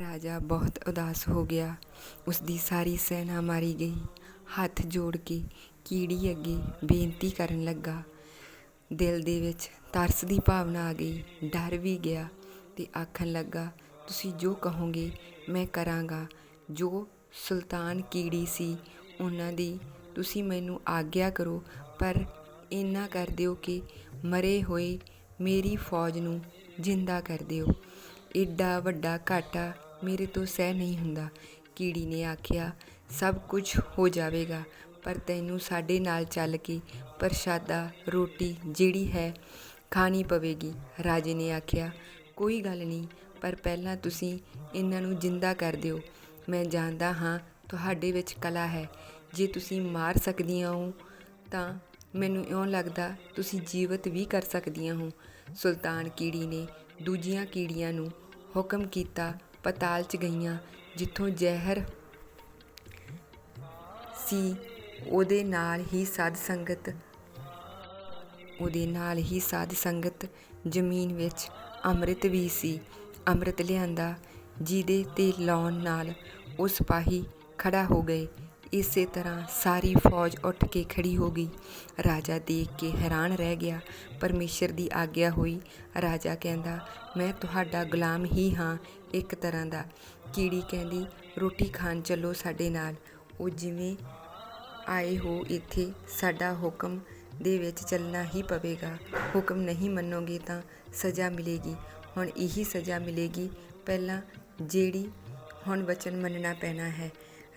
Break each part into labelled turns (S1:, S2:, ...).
S1: ਰਾਜਾ ਬਹੁਤ ਉਦਾਸ ਹੋ ਗਿਆ। ਉਸਦੀ ਸਾਰੀ ਸੈਨਾ ਮਾਰੀ ਗਈ। ਹੱਥ ਜੋੜ ਕੇ ਕੀੜੀ ਅੱਗੇ ਬੇਨਤੀ ਕਰਨ ਲੱਗਾ। ਦਿਲ ਦੇ ਵਿੱਚ ਤਰਸ ਦੀ ਭਾਵਨਾ ਆ ਗਈ। ਡਰ ਵੀ ਗਿਆ ਤੇ ਆਖਣ ਲੱਗਾ, ਤੁਸੀਂ ਜੋ ਕਹੋਗੇ, ਮੈਂ ਕਰਾਂਗਾ। ਜੋ ਸੁਲਤਾਨ ਕੀੜੀ ਸੀ, ਉਹਨਾਂ ਦੀ ਤੁਸੀਂ ਮੈਨੂੰ ਆਗਿਆ ਕਰੋ, ਪਰ ਇੰਨਾ ਕਰ ਦਿਓ ਕਿ ਮਰੇ ਹੋਏ ਮੇਰੀ ਫੌਜ ਨੂੰ ਜਿੰਦਾ ਕਰ ਦਿਓ। ਏਡਾ ਵੱਡਾ ਘਾਟਾ ਮੇਰੇ ਤੋਂ ਸਹਿ ਨਹੀਂ ਹੁੰਦਾ। ਕੀੜੀ ਨੇ ਆਖਿਆ, ਸਭ ਕੁਝ ਹੋ ਜਾਵੇਗਾ, ਪਰ ਤੈਨੂੰ ਸਾਡੇ ਨਾਲ ਚੱਲ ਕੇ ਪ੍ਰਸ਼ਾਦਾ, ਰੋਟੀ ਜਿਹੜੀ ਹੈ ਖਾਣੀ ਪਵੇਗੀ। ਰਾਜੇ ਨੇ ਆਖਿਆ, ਕੋਈ ਗੱਲ ਨਹੀਂ, ਪਰ ਪਹਿਲਾਂ ਤੁਸੀਂ ਇਹਨਾਂ ਨੂੰ ਜਿੰਦਾ ਕਰ ਦਿਓ। ਮੈਂ ਜਾਣਦਾ ਹਾਂ ਤੁਹਾਡੇ ਵਿੱਚ ਕਲਾ ਹੈ। ਜੇ ਤੁਸੀਂ ਮਾਰ ਸਕਦੀਆਂ ਹੋ, ਤਾਂ ਮੈਨੂੰ ਇਉਂ ਲੱਗਦਾ ਤੁਸੀਂ ਜੀਵਤ ਵੀ ਕਰ ਸਕਦੀਆਂ ਹੋ। ਸੁਲਤਾਨ ਕੀੜੀ ਨੇ ਦੂਜੀਆਂ ਕੀੜੀਆਂ ਨੂੰ ਹੁਕਮ ਕੀਤਾ ਪਤਾਲ 'ਚ ਗਈਆਂ, ਜਿੱਥੋਂ ਜ਼ਹਿਰ ਸੀ, ਉਹਦੇ ਨਾਲ ਹੀ ਸਾਧ ਸੰਗਤ, ਉਹਦੇ ਨਾਲ ਹੀ ਸਾਧ ਸੰਗਤ ਜ਼ਮੀਨ ਵਿੱਚ ਅੰਮ੍ਰਿਤ ਵੀ ਸੀ। ਅੰਮ੍ਰਿਤ ਲਿਆਂਦਾ, ਜਿਹਦੇ ਤੇ ਲਾਉਣ ਨਾਲ ਉਹ ਸਿਪਾਹੀ ਖੜਾ ਹੋ ਗਏ। ਇਸੇ ਤਰ੍ਹਾਂ ਸਾਰੀ ਫੌਜ ਉੱਠ ਕੇ ਖੜੀ ਹੋ ਗਈ। ਰਾਜਾ ਦੇਖ ਕੇ ਹੈਰਾਨ ਰਹਿ ਗਿਆ। ਪਰਮੇਸ਼ਰ ਦੀ ਆਗਿਆ ਹੋਈ। ਰਾਜਾ ਕਹਿੰਦਾ, ਮੈਂ ਤੁਹਾਡਾ ਗੁਲਾਮ ਹੀ ਹਾਂ ਇੱਕ ਤਰ੍ਹਾਂ ਦਾ। ਕੀੜੀ ਕਹਿੰਦੀ, ਰੋਟੀ ਖਾਣ ਚੱਲੋ ਸਾਡੇ ਨਾਲ। ਉਹ ਜਿਵੇਂ ਆਏ ਹੋ ਇੱਥੇ, ਸਾਡਾ ਹੁਕਮ ਦੇ ਵਿੱਚ ਚੱਲਣਾ ਹੀ ਪਵੇਗਾ। ਹੁਕਮ ਨਹੀਂ ਮੰਨੋਗੇ ਤਾਂ ਸਜ਼ਾ ਮਿਲੇਗੀ। ਹੁਣ ਇਹੀ ਸਜ਼ਾ ਮਿਲੇਗੀ। ਪਹਿਲਾਂ ਜਿਹੜੀ ਹੁਣ ਵਚਨ ਮੰਨਣਾ ਪੈਣਾ ਹੈ।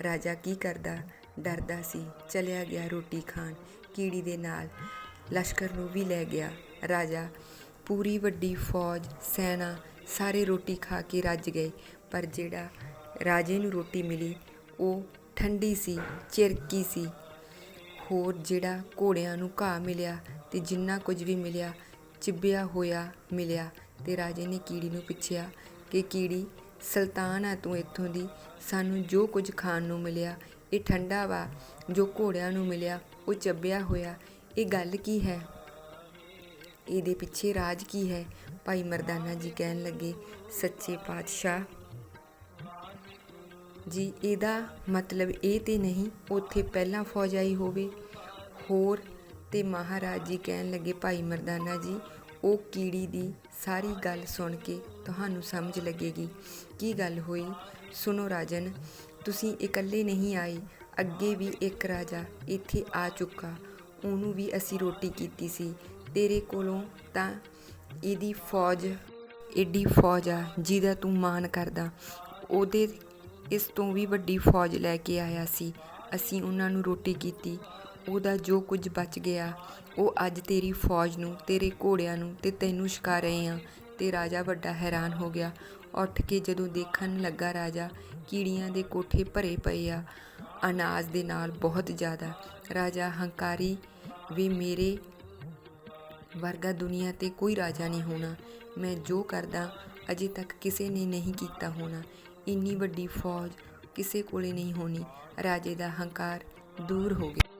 S1: ਰਾਜਾ ਕੀ ਕਰਦਾ? ਡਰਦਾ ਸੀ। ਚਲਿਆ ਗਿਆ ਰੋਟੀ ਖਾਣ। ਕੀੜੀ ਦੇ ਨਾਲ ਲਸ਼ਕਰ ਨੂੰ ਵੀ ਲੈ ਗਿਆ। ਰਾਜਾ, ਪੂਰੀ ਵੱਡੀ ਫੌਜ, ਸੈਨਾ ਸਾਰੇ ਰੋਟੀ ਖਾ ਕੇ ਰੱਜ ਗਏ। ਪਰ ਜਿਹੜਾ ਰਾਜੇ ਨੂੰ ਰੋਟੀ ਮਿਲੀ, ਉਹ ਠੰਡੀ ਸੀ, ਚਿਰਕੀ ਸੀ। ਹੋਰ ਜਿਹੜਾ ਘੋੜਿਆਂ ਨੂੰ ਘਾਹ ਮਿਲਿਆ ਤੇ ਜਿੰਨਾ ਕੁਝ ਵੀ ਮਿਲਿਆ, ਚਿੱਬਿਆ ਹੋਇਆ ਮਿਲਿਆ ਤੇ ਰਾਜੇ ਨੇ ਕੀੜੀ ਨੂੰ ਪੁੱਛਿਆ ਕਿ ਕੀੜੀ ਸੁਲਤਾਨ ਆ ਤੂੰ ਇੱਥੋਂ ਦੀ। ਸਾਨੂੰ ਜੋ ਕੁਝ ਖਾਣ ਨੂੰ ਮਿਲਿਆ, ਇਹ ਠੰਡਾ ਵਾ। ਜੋ ਘੋੜਿਆਂ ਨੂੰ ਮਿਲਿਆ, ਉਹ ਚੱਬਿਆ ਹੋਇਆ। ਇਹ ਗੱਲ ਕੀ ਹੈ? ਇਹਦੇ ਪਿੱਛੇ ਰਾਜ ਕੀ ਹੈ? ਭਾਈ ਮਰਦਾਨਾ ਜੀ ਕਹਿਣ ਲੱਗੇ, ਸੱਚੇ ਪਾਤਸ਼ਾਹ। ਜੀ, ਇਹਦਾ ਮਤਲਬ ਇਹ ਤੇ ਨਹੀਂ, ਉੱਥੇ ਪਹਿਲਾਂ ਫੌਜ ਆਈ ਹੋਵੇ। ਹੋਰ ਤੇ ਮਹਾਰਾਜ ਜੀ ਕਹਿਣ ਲੱਗੇ, ਭਾਈ ਮਰਦਾਨਾ ਜੀ, ਉਹ ਕੀੜੀ ਦੀ ਸਾਰੀ ਗੱਲ ਸੁਣ ਕੇ ਤੁਹਾਨੂੰ ਸਮਝ ਲੱਗੇਗੀ। ਕੀ ਗੱਲ ਹੋਈ? ਸੁਣੋ ਰਾਜਨ, ਤੁਸੀਂ ਇਕੱਲੇ ਨਹੀਂ ਆਏ। ਅੱਗੇ ਵੀ ਇੱਕ ਰਾਜਾ ਇੱਥੇ ਆ ਚੁੱਕਾ। ਉਹਨੂੰ ਵੀ ਅਸੀਂ ਰੋਟੀ ਕੀਤੀ ਸੀ। ਤੇਰੇ ਕੋਲੋਂ ਤਾਂ ਇਹਦੀ ਫੌਜ, ਏਡੀ ਫੌਜ ਆ ਜਿਹਦਾ ਤੂੰ ਮਾਣ ਕਰਦਾ। ਉਹਦੇ ਇਸ ਤੋਂ ਵੀ ਵੱਡੀ ਫੌਜ ਲੈ ਕੇ ਆਇਆ ਸੀ। ਅਸੀਂ ਉਹਨਾਂ ਨੂੰ ਰੋਟੀ ਕੀਤੀ। ਉਹਦਾ ਜੋ ਕੁਝ ਬਚ ਗਿਆ, ਉਹ ਅੱਜ ਤੇਰੀ ਫੌਜ ਨੂੰ, ਤੇਰੇ ਘੋੜਿਆਂ ਨੂੰ ਤੇ ਤੈਨੂੰ ਛਕਾ ਰਹੇ ਆ ਤੇ ਰਾਜਾ ਵੱਡਾ ਹੈਰਾਨ ਹੋ ਗਿਆ। ਉੱਠ ਕੇ ਜਦੋਂ ਦੇਖਣ ਲੱਗਾ ਰਾਜਾ, ਕੀੜੀਆਂ ਦੇ ਕੋਠੇ ਭਰੇ ਪਏ ਆ, ਅਨਾਜ ਦੇ ਨਾਲ ਬਹੁਤ ਜ਼ਿਆਦਾ। ਰਾਜਾ ਹੰਕਾਰੀ ਵੀ ਮੇਰੇ ਵਰਗਾ ਦੁਨੀਆ ਤੇ ਕੋਈ ਰਾਜਾ ਨਹੀਂ ਹੋਣਾ। ਮੈਂ ਜੋ ਕਰਦਾ, ਅਜੇ ਤੱਕ ਕਿਸੇ ਨੇ ਨਹੀਂ ਕੀਤਾ ਹੋਣਾ। ਇੰਨੀ ਵੱਡੀ ਫੌਜ ਕਿਸੇ ਕੋਲੇ ਨਹੀਂ ਹੋਣੀ। ਰਾਜੇ ਦਾ ਹੰਕਾਰ ਦੂਰ ਹੋ ਗਿਆ।